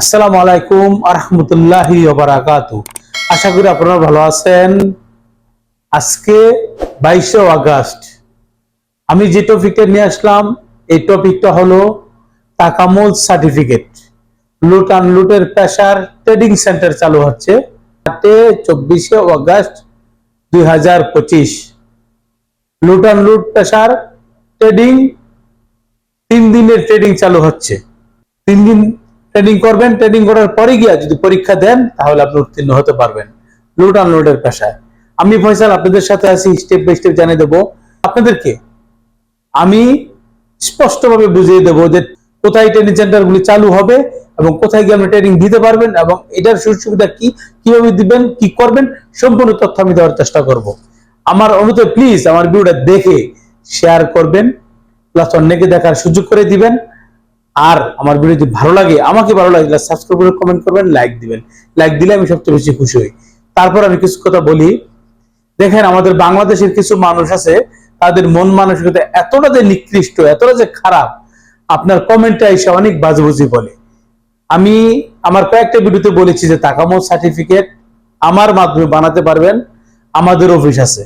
আসসালামু আলাইকুম আরহামতুল্লাহি ওবারাকাতু আশা করি আপনারা ভালো আছেন। আজকে বাইশে আগস্ট। আমি যে টপিকটা নিয়ে আসলাম, এই টপিকটা হলো তাকামুল সার্টিফিকেট। লুট আনলুটের পেশার ট্রেডিং সেন্টার চালু হচ্ছে তাতে চব্বিশে আগস্ট দুই হাজার পঁচিশ। লুট আনলুট পেশার ট্রেডিং তিন দিনের ট্রেডিং চালু হচ্ছে। তিন দিন ট্রেনিং করবেন ট্রেনিং করার পরে গিয়া যদি পরীক্ষা দেন, তাহলে আপনি উত্তীর্ণ হতে পারবেন। লুট আনলোডের পেশায়। আমি ফয়সাল, আপনাদের সাথে আছি স্টেপ বাই স্টেপ জানিয়ে দেবো। আপনাদেরকে আমি স্পষ্টভাবে বুঝিয়ে দেবো যে কোথায় ট্রেনিং সেন্টার গুলি চালু হবে এবং কোথায় গিয়ে আপনি ট্রেনিং দিতে পারবেন এবং এটার সুযোগ সুবিধা কি, কীভাবে দিবেন, কি করবেন, সম্পূর্ণ তথ্য আমি দেওয়ার চেষ্টা করব। আমার অনুরোধ প্লিজ আমার ভিডিওটা দেখে শেয়ার করবেন প্লাস অন্যকে দেখার সুযোগ করে দিবেন। আর আমার ভিডিও যদি ভালো লাগে, আমাকে ভালো লাগে সাবস্ক্রাইব করে কমেন্ট করবেন লাইক দিবেন। লাইক দিলে আমি সবচেয়ে বেশি খুশি হই। তারপর আমি কিছু কথা বলি। দেখেন, আমাদের বাংলাদেশের কিছু মানুষ আছে, তাদের মন মানসিকতা এতটা যে নিকৃষ্ট, এতটা যে খারাপ, আপনার কমেন্টে এসে অনেক বাজবুজি বলে। আমি আমার কয়েকটা ভিডিওতে বলেছি যে তাকামো সার্টিফিকেট আমার মাধ্যমে বানাতে পারবেন, আমাদের অফিস আছে।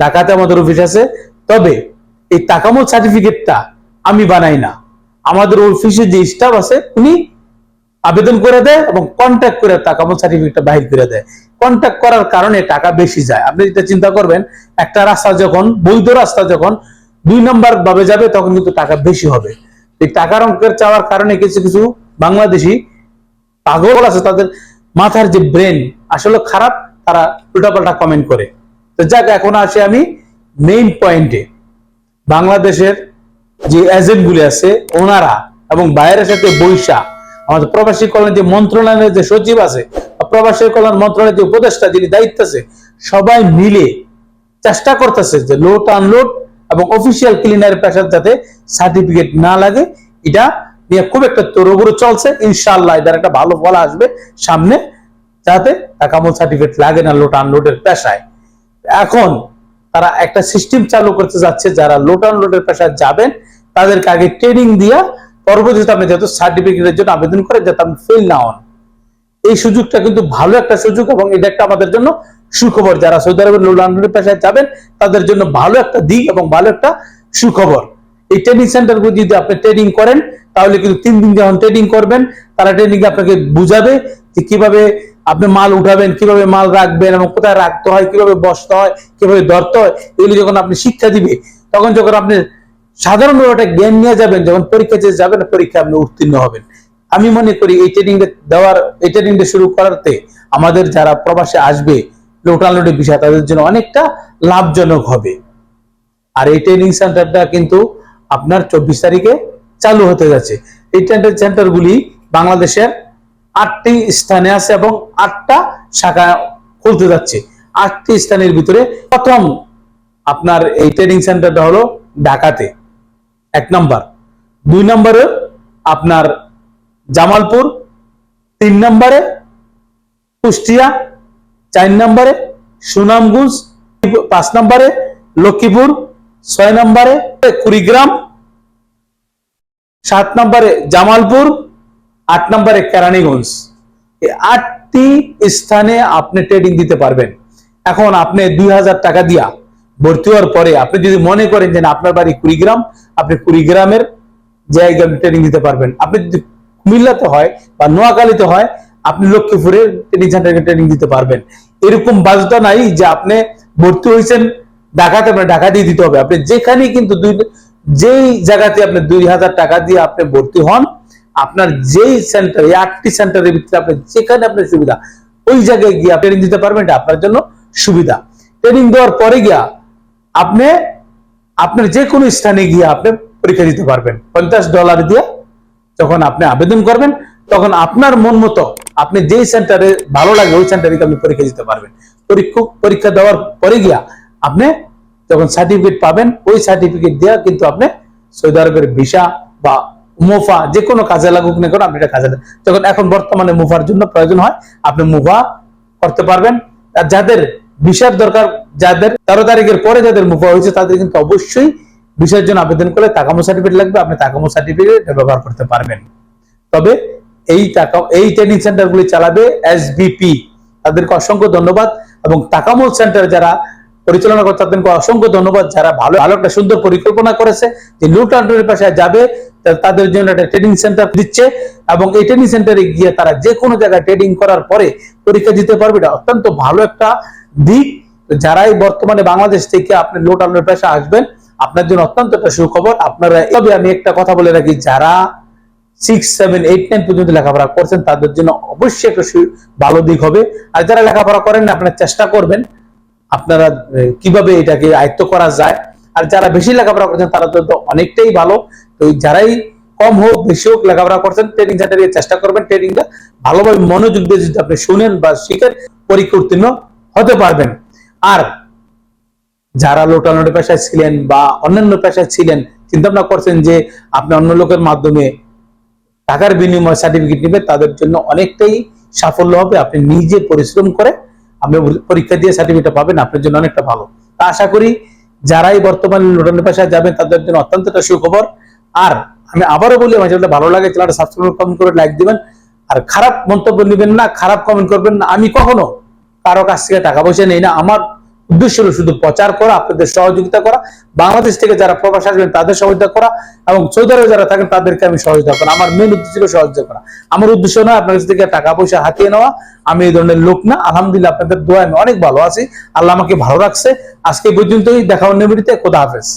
ঢাকাতে আমাদের অফিস আছে। তবে এই তাকামো সার্টিফিকেটটা আমি বানাই না। আমাদের অফিসে যে স্টাফ আছে, উনি আবেদন করে দেয় এবং কন্ট্যাক্ট করে তাকামো সার্টিফিকেটটা বাহির করে দেয়। কন্ট্যাক্ট করার কারণে টাকা বেশি যায়। আপনি যেটা চিন্তা করবেন, একটা রাস্তা যখন, বৈধ রাস্তা যখন দুই নম্বর ভাবে যাবে, তখন কিন্তু টাকা বেশি হবে। এই টাকার অঙ্কের চাওয়ার কারণে কিছু কিছু বাংলাদেশি পাগল আছে, তাদের মাথার যে ব্রেন আসলে খারাপ, তারা উল্টাপাল্টা কমেন্ট করে। তো যাক, এখন আসে আমি মেইন পয়েন্টে বাংলাদেশের যে এজেন্ট গুলি আছে, ওনারা এবং বাইরের সাথে বৈশা, আমাদের প্রবাসী কল্যাণ যে মন্ত্রণালয়ের যে সচিব আছে প্রবাসী কল্যাণ মন্ত্রণালয়ের যে উপদেষ্টা যিনি দায়িত্ব আছে, সবাই মিলে চেষ্টা করতেছে যে লোড আনলোড এবং অফিসিয়াল ক্লিনার পেশার যাতে সার্টিফিকেট না লাগে। এটা নিয়ে খুব একটা তরুগুরু চলছে। ইনশাল্লাহ এটার একটা ভালো ফল আসবে সামনে, যাতে টাকামূল সার্টিফিকেট লাগে না লোড আনলোডের পেশায়। এখন তারা একটা সিস্টেম চালু করতে যাচ্ছে, যারা লোড আনলোডের পেশায় যাবেন তাদেরকে আগে ট্রেনিং দিয়া পরবর্তীতে আপনি যেহেতু সার্টিফিকেটের জন্য আবেদন করে যাতে আপনি ফেল না হন। এই সুযোগটা কিন্তু ভালো একটা সুযোগ এবং এটা একটা আমাদের জন্য সুখবর। যারা সৌদি আরবের আনলোডের পেশায় যাবেন, তাদের জন্য ভালো একটা দিক এবং ভালো একটা সুখবর। এই ট্রেনিং সেন্টারগুলো যদি আপনি ট্রেনিং করেন, তাহলে কিন্তু তিন দিন যখন ট্রেনিং করবেন, তারা ট্রেনিং আপনাকে বুঝাবে যে কীভাবে আপনি মাল উঠাবেন, কীভাবে মাল রাখবেন এবং কোথায় রাখতে হয়, কীভাবে বসতে হয়, কীভাবে ধরতে হয়, এগুলি যখন আপনি শিক্ষা দিবে, তখন যখন আপনি সাধারণ একটা জ্ঞান নিয়ে যাবেন, যখন পরীক্ষা যে যাবেন পরীক্ষা আপনি উত্তীর্ণ হবেন। আমি মনে করি এই ট্রেনিংটা দেওয়ার, এই ট্রেনিংটা শুরু করাতে আমাদের যারা প্রবাসে আসবে লোটালোটের বিষয়, তাদের জন্য অনেকটা লাভজনক হবে। আর এই ট্রেনিং সেন্টারটা কিন্তু আপনার চব্বিশ তারিখে চালু হতে যাচ্ছে। এই ট্রেনিং সেন্টারগুলি বাংলাদেশের আটটি স্থানে আছে এবং আটটা শাখা খুলতে যাচ্ছে। আটটি স্থানের ভিতরে প্রথম আপনার এই ট্রেনিং সেন্টারটা হলো ঢাকাতে। এক নম্বর। দুই নম্বরে আপনার জামালপুর, তিন নম্বরে কুষ্টিয়া, চার নম্বরে সুনামগঞ্জ, পাঁচ নম্বরে লক্ষ্মীপুর, ছয় নম্বরে কুড়িগ্রাম, সাত নম্বরে জামালপুর, আট নম্বরে কেরানীগঞ্জ। আটটি স্থানে আপনি ট্রেডিং দিতে পারবেন। এখন আপনি দুই হাজার টাকা দিয়া ভর্তি হওয়ার পরে আপনি যদি মনে করেন যে আপনার বাড়ি কুড়িগ্রাম, আপনি কুড়িগ্রামের জায়গায় ট্রেনিং দিতে পারবেন। আপনি যদি কুমিল্লাতে হয় বা নোয়াখালীতে হয়, আপনি লক্ষ্মীপুরে ট্রেনিং সেন্টারে ট্রেনিং দিতে পারবেন। এরকম বাধ্যতা নাই যে আপনি ভর্তি হয়েছেন, ঢাকাতে আপনার ঢাকা দিয়ে দিতে হবে। আপনি যেখানেই কিন্তু দুই, যেই জায়গাতে আপনি দুই হাজার টাকা দিয়ে আপনি ভর্তি হন, আপনার যেই সেন্টার আটটি সেন্টারের ভিতরে আপনি যেখানে আপনার সুবিধা, ওই জায়গায় গিয়ে ট্রেনিং দিতে পারবেন, এটা আপনার জন্য সুবিধা। ট্রেনিং দেওয়ার পরে গিয়া আপনি, আপনার যে কোনো স্থানে গিয়ে আপনি পরীক্ষা দিতে পারবেন। পঞ্চাশ ডলার দিয়ে যখন আপনি আবেদন করবেন, তখন আপনার মন মতো আপনি যেই সেন্টারে ভালো লাগে ওই সেন্টারে আপনি পরীক্ষা দিতে পারবেন। পরীক্ষা পরীক্ষা দেওয়ার পরে গিয়া আপনি যখন সার্টিফিকেট পাবেন, ওই সার্টিফিকেট দিয়ে কিন্তু আপনি সৌদি আরবের ভিসা বা মুফা যে কোনো কাজে লাগুক না করে আপনি এটা কাজে যখন এখন বর্তমানে মুফার জন্য প্রয়োজন হয়, আপনি মুফা করতে পারবেন। আর যাদের ভিসার দরকার যাদের তেরো তারিখের পরে যাদের মুফা হয়েছে, তাদের কিন্তু অবশ্যই ভিসার জন্য আবেদন করলে তাকামো সার্টিফিকেট লাগবে, আপনি তাকামো সার্টিফিকেট ব্যবহার করতে পারবেন। তবে এই টাকা, এই ট্রেনিং সেন্টারগুলি চালাবে এসবিপি তাদেরকে অসংখ্য ধন্যবাদ এবং তাকামুল সেন্টার যারা পরিচালনা করে, তাদেরকে অসংখ্য ধন্যবাদ যারা ভালো ভালো একটা সুন্দর পরিকল্পনা করেছে যে লুটান্ডের পাশে যাবে তাদের জন্য একটা ট্রেনিং সেন্টার দিচ্ছে এবং এই ট্রেনিং সেন্টারে গিয়ে তারা যে কোনো জায়গায় ট্রেনিং করার পরে পরীক্ষা দিতে পারবে। এটা অত্যন্ত ভালো একটা দিক যারাই বর্তমানে বাংলাদেশ থেকে আপনি লোটালের পেশা আসবেন, আপনার জন্য অত্যন্ত একটা সুখবর। আপনারা, তবে আমি একটা কথা বলে রাখি, যারা সিক্স সেভেন এইট নাইন পর্যন্ত লেখাপড়া করছেন, তাদের জন্য অবশ্যই একটা ভালো দিক হবে। আর যারা লেখাপড়া করেন আপনারা চেষ্টা করবেন, আপনারা কীভাবে এটাকে আয়ত্ত করা যায়। আর যারা বেশি লেখাপড়া করছেন, তারা তো অনেকটাই ভালো। তো যারাই কম হোক, বেশি হোক লেখাপড়া করছেন ট্রেনিং সেন্টারে চেষ্টা করবেন। ট্রেনিংটা ভালোভাবে মনোযোগ দিয়ে যদি আপনি শুনেন বা শিখেন পরীক্ষা উত্তীর্ণ হতে পারবেন। আর যারা লোটানোর পেশায় ছিলেন বা অন্যান্য পেশায় ছিলেন চিন্তা ভাবনা করছেন যে আপনি অন্য লোকের মাধ্যমে টাকার বিনিময়ে সার্টিফিকেট নেবে তাদের জন্য অনেকটাই সাফল্য হবে। আপনি নিজে পরিশ্রম করে আপনি পরীক্ষা দিয়ে সার্টিফিকেট পাবেন, আপনার জন্য অনেকটা ভালো। তা আশা করি যারাই বর্তমানে লোটানোর পেশায় যাবেন, তাদের জন্য অত্যন্ত একটা সুখবর। আর আমি আবারও বলি, আমার চ্যানেলটা ভালো লাগে, চ্যানেলটা সাবস্ক্রাইব কমেন্ট করে লাইক দিবেন। আর খারাপ মন্তব্য নেবেন না, খারাপ কমেন্ট করবেন না। আমি কখনো কারও কাছ থেকে টাকা পয়সা নেই না। আমার উদ্দেশ্য হলো শুধু প্রচার করা, আপনাদের সহযোগিতা করা, বাংলাদেশ থেকে যারা প্রবাস আসবেন তাদের সহযোগিতা করা এবং আরবে যারা থাকেন তাদেরকে আমি সহযোগিতা করা। আমার মেন উদ্দেশ্য ছিল সহযোগিতা করা। আমার উদ্দেশ্য নয় আপনার কাছ থেকে টাকা পয়সা হাতিয়ে নেওয়া। আমি এই ধরনের লোক না। আলহামদুলিল্লাহ আপনাদের দোয়া আমি অনেক ভালো আছি। আল্লাহ আমাকে ভালো রাখছে। আজকে পর্যন্তই দেখা অন্য ভিডিওতে খোদা হাফেজ।